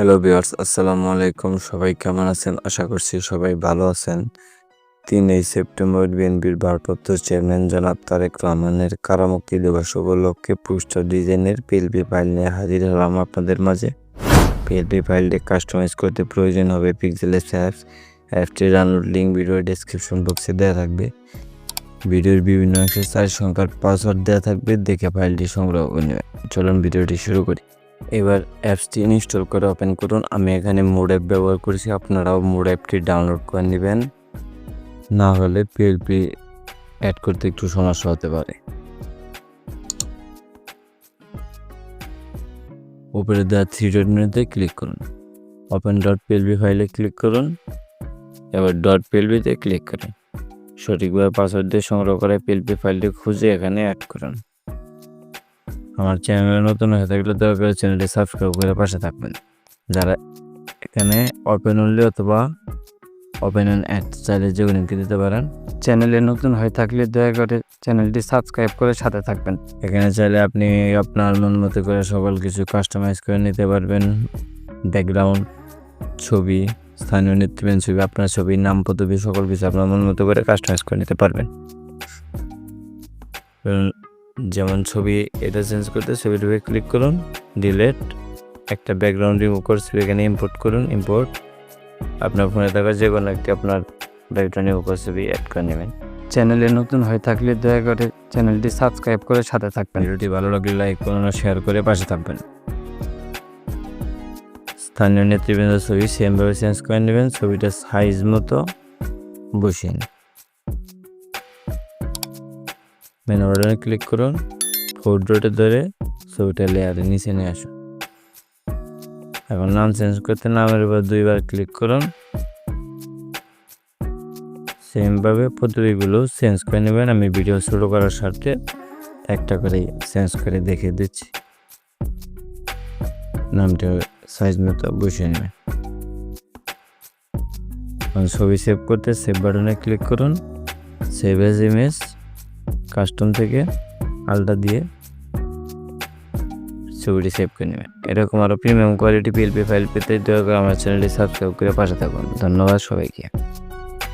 Hello viewers আসসালামু আলাইকুম সবাই কেমন আছেন? আশা করছি সবাই ভালো আছেন। তিনই সেপ্টেম্বর বিএনপির ভারপ্রাপ্ত চেয়ারম্যান জনাব তারেক রহমানের কারামুক্তি দিবস উপলক্ষে পোস্টার ডিজাইনের পিএলপি ফাইল নিয়ে হাজির হলাম আপনাদের মাঝে। পিএলপি ফাইলটি কাস্টমাইজ করতে প্রয়োজন হবে পিক্সেল অ্যাপস অ্যাপটির ডাউনলোড লিঙ্ক ভিডিও ডেসক্রিপশন বক্সে দেওয়া থাকবে। ভিডিওর বিভিন্ন অংশে চার সংখ্যার পাসওয়ার্ড দেওয়া থাকবে, দেখে ফাইলটি সংগ্রহ করে চলুন ভিডিওটি শুরু করি। এবার অ্যাপসটি ইনস্টল করে ওপেন করুন। আমি এখানে মোড অ্যাপ ব্যবহার করেছি। আপনারাও মোড অ্যাপটি ডাউনলোড করে নেবেন। না হলে পিএলপি অ্যাড করতে একটু সমস্যা হতে পারে। উপরে দেওয়া থ্রি ডট মেনুতে ক্লিক করুন। ওপেন ডট পিএলবি ফাইলে ক্লিক করুন। এবার ডট পিএলবিতে ক্লিক করুন। সঠিকভাবে পাসওয়ার্ড দিয়ে সংগ্রহ করে পিএলপি ফাইলটি খুঁজে এখানে অ্যাড করুন। আমার চ্যানেলে নতুন হয়ে থাকলে দয়া করে চ্যানেলটি সাবস্ক্রাইব করে পাশে থাকবেন। যারা এখানে ওপেন অনলি অথবা ওপেন অ্যান্ড অ্যাড চাইলে যে লিঙ্কে দিতে পারেন। চ্যানেলে নতুন হয়ে থাকলে দয়া করে চ্যানেলটি সাবস্ক্রাইব করে সাথে থাকবেন। এখানে চাইলে আপনি আপনার মন মতো করে সকল কিছু কাস্টমাইজ করে নিতে পারবেন। ব্যাকগ্রাউন্ড ছবি, স্থানীয় নেতৃবৃন্দ ছবি, আপনার ছবি, নাম, পদবি, সকল কিছু আপনার মন মতো করে কাস্টমাইজ করে নিতে পারবেন। যেমন ছবি এটা চেঞ্জ করতে ছবির উপরে ক্লিক করুন ডিলেট একটা ব্যাকগ্রাউন্ড রিমুভ করে ছবি এখানে ইম্পোর্ট করুন ইম্পোর্ট আপনার ফোনে থাকা যে কোনো একটি আপনার ব্যাকগ্রাউন্ড রিমুভ করে ছবি অ্যাড করে নেবেন। চ্যানেলে নতুন হয়ে থাকলে দয়া করে চ্যানেলটি সাবস্ক্রাইব করে সাথে থাকবেন। ভিডিওটি ভালো লাগলে লাইক করুন শেয়ার করে পাশে থাকবেন। স্থানীয় নেতৃবৃন্দ ছবি সেমভাবে চেঞ্জ করে নেবেন ছবিটা সাইজ মতো বসিয়ে মেন অর্ডারে ক্লিক করুন। ফোর ডটে ধরে ছবিটা লেয়ারে নিচে নিয়ে আসুন। এখন নাম চেঞ্জ করতে নামের উপর দুইবার ক্লিক করুন। সেমভাবে প্রতিগুলো চেঞ্জ করে নেবেন। আমি ভিডিও শুরু করার স্বার্থে একটা করে চেঞ্জ করে দেখিয়ে দিচ্ছি। নামটা সাইজ মতো বসিয়ে নেবেন। ছবি সেভ করতে সেভ বাটনে ক্লিক করুন। সেভ এজ ইমেজ কাস্টম থেকে আলটা দিয়ে ছবিটি সেভ করে নেবেন। এরকম আরও প্রিমিয়াম কোয়ালিটি পিএলপি ফাইল পেতে দয়া করে আমার চ্যানেলটি সাবস্ক্রাইব করে পাশে থাকুন। ধন্যবাদ সবাইকে।